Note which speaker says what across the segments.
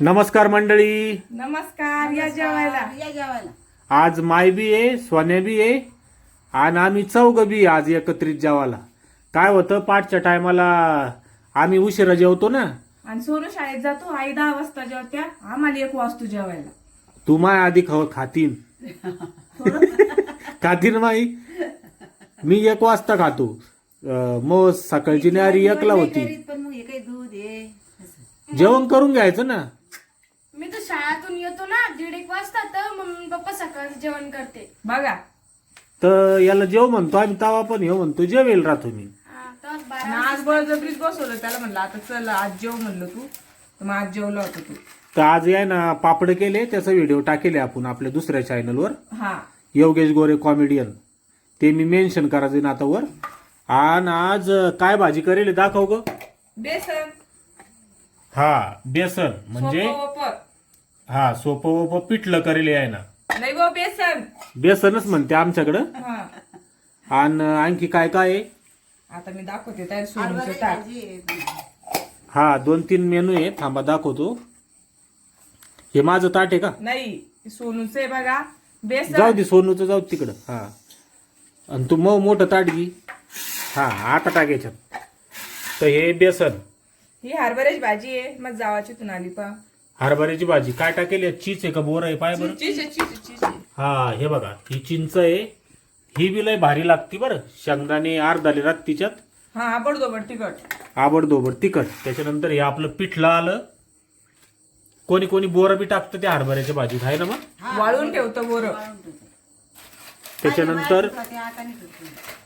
Speaker 1: नमस्कार मंडळी.
Speaker 2: नमस्कार या जेवायला.
Speaker 3: या जेवायला.
Speaker 1: आज माय बी आहे सोन्या बी आहे आणि आम्ही चौघ बी आज एकत्रित जेवायला. काय होतं पाठच्या टायमाला आम्ही उशिरा जेवतो ना.
Speaker 2: आणि सोनू शाळेत जातो आई दहा वाजता जेवत्या आम्हाला एक वाजतो जेवायला.
Speaker 1: तू माय आधी खाव खातीन. खातीन माई. मी एक वाजता खातो. अं, मग सकाळची न्यारी एकला होती.
Speaker 3: करीत, पण मग हे काही दूध आहे असं.
Speaker 1: जेवण करून घ्यायचं ना.
Speaker 4: मी तर शाळेतून येतो ना दीड एक वाजता तर मम्मी पप्पा सकाळचं जेवण करते.
Speaker 2: बघा.
Speaker 1: तर याला जेव म्हणतो आम्ही तवा पण येऊ म्हणतो जेवेल राहतो मी.
Speaker 4: हा, तर
Speaker 2: आणि
Speaker 4: बारा
Speaker 2: आज बळजबरीच बसवलं त्याला म्हणलं आता चल आज जेव म्हणलं तू. तर मग आज जेवला होता तू.
Speaker 1: तर आज आहे ना पापड केले त्याचा व्हिडिओ टाकेले आपण आपल्या दुसऱ्या चॅनलवर
Speaker 2: हा.
Speaker 1: योगेश गोरे कॉमेडियन ते मी मेन्शन करायचे ना आता वर. आणि आज काय भाजी करेल दाखव ग.
Speaker 2: बेसन.
Speaker 1: हा बेसन. म्हणजे?
Speaker 2: सोपं.
Speaker 1: हा सोपं वोपं पिठलं करेल आहे ना.
Speaker 2: नाही गो बेसन.
Speaker 1: बेसनच म्हणते आमच्याकडं.
Speaker 2: हा.
Speaker 1: आणि आणखी काय काय आहे?
Speaker 2: आता मी दाखवते त्या.
Speaker 1: हा दोन तीन मेनू आहे. थांबा दाखवतो. हे माझं ताट आहे का?
Speaker 2: नाही सोनूचं आहे बघा.
Speaker 1: जाऊ
Speaker 2: बेसन
Speaker 1: दे सोनूचं जाऊ दे तिकडं. हा. आणि तू मग मोठं ताट घे. हा आता टाकायच्यात तर हे बेसन.
Speaker 2: ही हरभऱ्याची भाजी आहे. मग जावाची तून आली पा
Speaker 1: हरभऱ्याची भाजी. काय टाकेल? चीज आहे का? बोर आहे? पाय बरं.
Speaker 2: चीज आहे, चीज आहे, चीज आहे.
Speaker 1: हा हे बघा. ही चिंच आहे. ही बी लय भारी लागती बरं. शेंगदाणे अर्धाले रात तिच्यात
Speaker 2: हा आबडदोबड तिखट.
Speaker 1: आबडदोबड तिखट. त्याच्यानंतर हे आपलं पिठलं आलं कोणी कोणी बोरं बी टाकतं त्या हरभऱ्याच्या भाजीत. आहे ना मग?
Speaker 2: वाळून ठेवतं बोरं.
Speaker 1: त्याच्यानंतर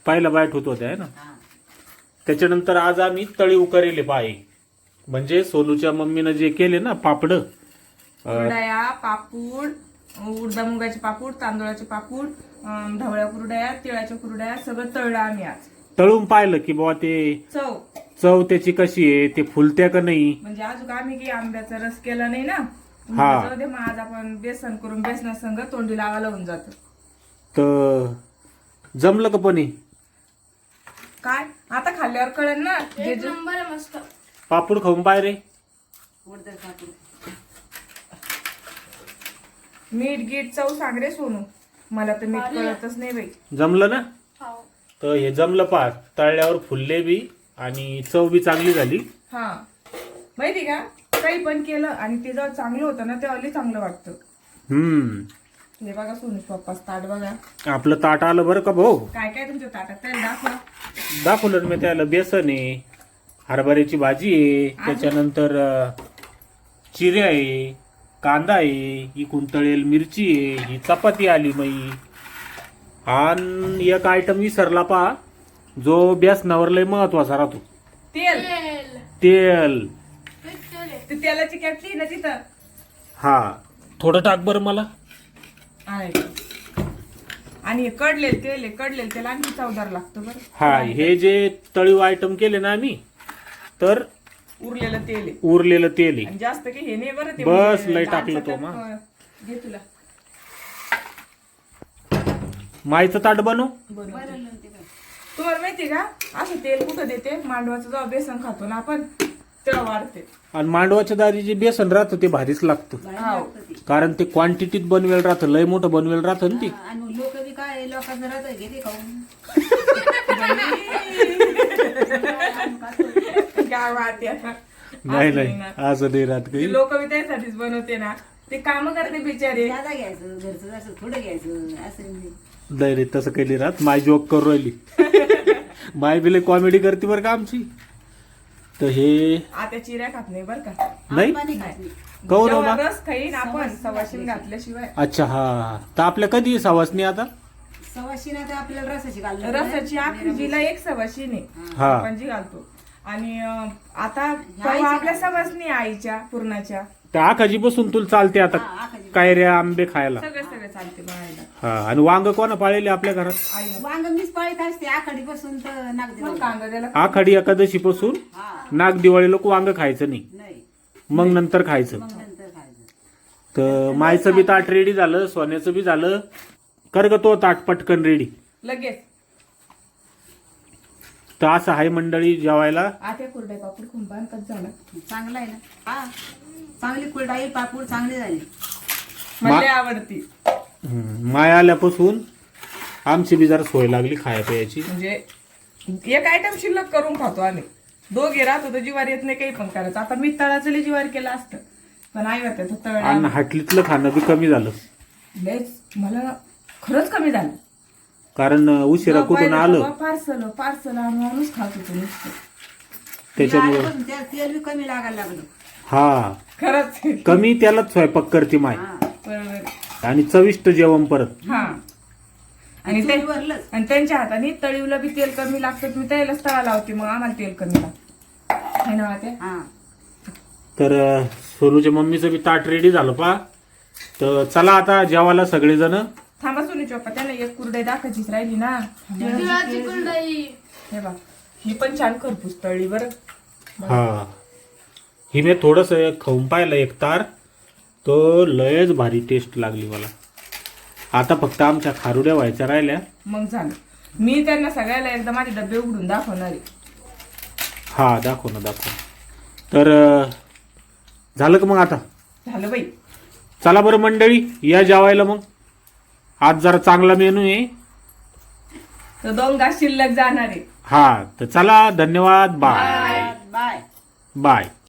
Speaker 3: पहिलं बाहेर होतं,
Speaker 1: होत्या आहे ना. त्याच्यानंतर आज आम्ही तळी उकरेले पाय. म्हणजे सोनूच्या मम्मीनं जे केले ना पापड
Speaker 2: कुरडया पापूड उडदा मुगाचे पापूड तांदूळाचे पापूड अं, ढवळ्या कुरड्या तिळाच्या कुरड्या सगळं तळलं आम्ही आज.
Speaker 1: तळून पाहिलं की बाबा ते
Speaker 2: चव.
Speaker 1: चव त्याची कशी आहे ते फुलत्या का नाही?
Speaker 2: म्हणजे अजून आम्ही काही आंब्याचा रस केला नाही ना.
Speaker 1: हा.
Speaker 2: जाऊ दे मग आज आपण बेसन करून बेसना संग तोंडी लावायला होऊन जात.
Speaker 1: तर जमलं का पण हे?
Speaker 2: काय? आता खाल्ल्यावर कळेल ना. जे
Speaker 4: एक
Speaker 2: जे-
Speaker 4: नंबर आहे मस्त.
Speaker 1: पापूड खाऊन पाय रे.
Speaker 3: पापड.
Speaker 2: मीठ गीठ चव सांग रे सोनू. मला तर मीठ कळतच नाही बाई.
Speaker 1: जमलं ना?
Speaker 4: हो
Speaker 1: तर हे जमलं पा तळल्यावर फुलले बी आणि चव बी चांगली झाली.
Speaker 2: हा. माहिती का? काही पण केलं आणि ते जेव्हा चांगलं होतं ना तेव्हा लई चांगलं वाटतं.
Speaker 1: हम्म.
Speaker 2: हे बघा सोनूच पप्पाच ताट बघा.
Speaker 1: आपलं ताट आलं बरं का भाऊ?
Speaker 2: काय काय तुमच्या ताटात? त्याला दाखवा.
Speaker 1: दाखवलं ना मी त्याला बेसन आहे. हरभऱ्याची भाजी आहे त्याच्यानंतर चिरे आहे कांदा आहे इकून तळेल मिरची आहे ही चपाती आली मई. आणि एक आयटम विसरला पा जो बेसनावर लय महत्त्वाचा राहतो.
Speaker 2: तेल.
Speaker 4: तेल.
Speaker 2: ते तेलाची कॅटली ना तिथं.
Speaker 1: हा. थोडं टाक बरं मला.
Speaker 2: आहे. आणि हे कडलेल तेल आहे कडलेल तेल आणखी चवदार लागतं बरं.
Speaker 1: हा हे जे तळीव आयटम केले ना आम्ही तर
Speaker 2: उरलेलं तेल आहे.
Speaker 1: उरलेलं तेल आहे.
Speaker 2: आणि जास्त काही हे नाही बरं ते
Speaker 1: बस,
Speaker 2: म्हणजे
Speaker 1: लय टाकलं तो,
Speaker 2: चटक,
Speaker 1: मा.
Speaker 2: अं, घे तुला.
Speaker 1: मायचं ताट बनव.
Speaker 2: तुम्हाला माहिती का असं तेल कुठं देते? मांडवाचं जेव्हा बेसन खातो ना आपण तेव्हा वाढते.
Speaker 1: आणि मांडवाच्या दारी जे बेसन राहतं ते भारीच लागतं.
Speaker 2: हाव.
Speaker 1: कारण ते क्वांटिटीत बनवेल राहतं लय मोठं बनवेल राहतं ना ते.
Speaker 3: आणि लोक बी काय लोकांचं राहतं घेते खाऊन.
Speaker 2: आता.
Speaker 1: नाही नाही. असं नाही राहत काही.
Speaker 2: लोक बी त्यासाठीच बनवते ना. ते काम करते बिचारे.
Speaker 3: जादा घ्यायचं घरचं असं थोडं घ्यायचं असं नाही.
Speaker 1: नाही रे तसं काही नाही राहत. माय जोक करू राहिली. माय बिले कॉमेडी करते बरं का आमची. तर हे
Speaker 2: आता चिऱ्या खात नाही बरं का.
Speaker 1: नाही?
Speaker 2: जेव्हा रस खाईन आपण सवाशीन घातल्याशिवाय.
Speaker 1: अच्छा हा. तर आपल्या कधी सवासनी आता?
Speaker 3: सवाशीनं तर आपल्याला रसाची घालणार
Speaker 2: रसाची आखरी जिला एक सवाशीन आहे.
Speaker 1: हा.
Speaker 2: आपण जी घालतो. आणि अं, आता तेव्हा आपल्या सवासनी आईच्या पूर्णाच्या.
Speaker 1: त्या आखाजी बसून तुला चालते आता. कायऱ्या आंबे खायला.
Speaker 2: सगळे सगळे चालते बाळायला
Speaker 1: हा आणि वांग कोणा पाळलेले आपल्या घरात?
Speaker 3: वांग मीच पाळीत असते आखाडी तर
Speaker 2: मग कांदा त्याला
Speaker 1: आखाडी एकादशी पासून
Speaker 3: हा.
Speaker 1: नाग दिवाळी लोक वांग खायचं नाही.
Speaker 3: नाही.
Speaker 1: मग नंतर खायचं.
Speaker 3: मग नंतर खायचं.
Speaker 1: तर मायचं बी ताट रेडी झालं सोन्याचं बी झालं. कर ग तो ताट पटकन रेडी
Speaker 2: लगेच.
Speaker 1: तर असं आहे मंडळी जेवायला.
Speaker 2: आता कुरडे पापड खुंबान कच झाला.
Speaker 3: चांगला आहे ना? हा. चांगली कुलडाई पापूड चांगली झाली.
Speaker 2: मला आवडती.
Speaker 1: हम्म, माय आल्यापासून आमची बी जरा सोय लागली खाया प्यायची.
Speaker 2: म्हणजे एक आयटम शिल्लक करून खातो आम्ही. दोघे राहतो तर जीवार येत नाही काही पण करायचं. आता मी तळाचं लय जीवार केलं असतं. पण आई तर तळ.
Speaker 1: आणि हाटलीतलं खाणं बी कमी झालं.
Speaker 2: लयच मला खरंच कमी झालं.
Speaker 1: कारण उशिरा कुठून आलं?
Speaker 2: पार्सल पार्सल आणूनच खात होतो नुसतं.
Speaker 1: त्याच्यामुळं
Speaker 3: तेल बी कमी लागायला लागलं.
Speaker 1: हा.
Speaker 2: खरंच.
Speaker 1: कमी त्यालाच स्वयंपाक करते माय.
Speaker 3: हा.
Speaker 1: आणि चविष्ट जेवण परत.
Speaker 2: हा. आणि ते. आणि त्यांच्या हाताने तळीवला बी तेल कमी लागतं मी त्यालाच तळा लावते मग आम्हाला तेल कमी लागतं. है ना ते
Speaker 3: हा.
Speaker 1: तर सोनूच्या मम्मीचं बी ताट रेडी झालं पा तर चला आता जेवायला सगळेजण.
Speaker 2: सुनी चोपा त्याला एक कुरडे दाखायचीच राहिली ना.
Speaker 4: तिळाची कुरडई.
Speaker 2: हे बा ही पण छान खरपूस तळली बरं.
Speaker 1: हा. ही मी थोडस खाऊन पाहिलं एक तार. तो लयच भारी टेस्ट लागली मला. आता फक्त आमच्या खारुड्या व्हायच्या राहिल्या.
Speaker 2: मग झालं. मी त्यांना सगळ्याला एकदा माझे डबे उघडून दाखवणार आहे.
Speaker 1: हा दाखव ना दाखव. तर झालं का मग आता?
Speaker 2: झालं बाई.
Speaker 1: चला बरं मंडळी या जेवायला मग. आज जरा चांगला मेनू आहे.
Speaker 2: तर दोन घास शिल्लक जाणार आहे.
Speaker 1: हा तर चला धन्यवाद बाय
Speaker 3: बाय.
Speaker 1: बाय.